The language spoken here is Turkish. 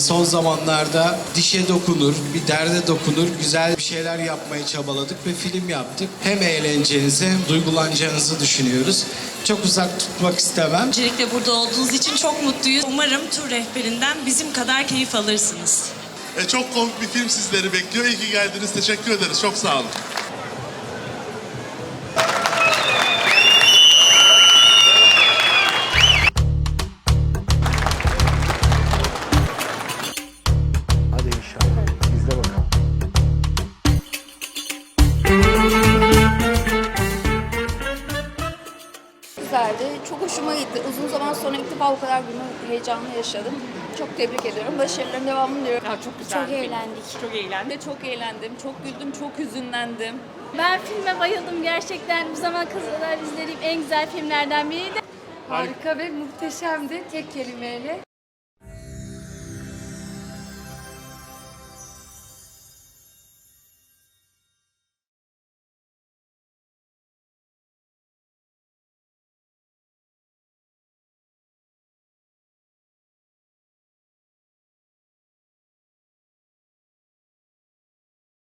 son zamanlarda dişe dokunur, bir derde dokunur, güzel bir şeyler yapmaya çabaladık ve film yaptık. Hem eğleneceğinizi hem duygulanacağınızı düşünüyoruz. Çok uzak tutmak istemem. Öncelikle burada olduğunuz için çok mutluyuz. Umarım tur rehberinden bizim kadar keyif alırsınız. E, çok komik bir film sizleri bekliyor. İyi ki geldiniz. Teşekkür ederiz. Çok sağ olun. Güzeldi. Çok hoşuma gitti. Uzun zaman sonra ilk defa bu kadar günü heyecanlı yaşadım. Çok tebrik ediyorum. Başarıların devamını diliyorum. Ya çok güzel. Çok eğlendik. Çok eğlendim. Ve çok eğlendim. Çok güldüm. Çok hüzünlendim. Ben filme bayıldım gerçekten. Bu zaman kadar izlediğim en güzel filmlerden biriydi. Harika ve muhteşemdi tek kelimeyle.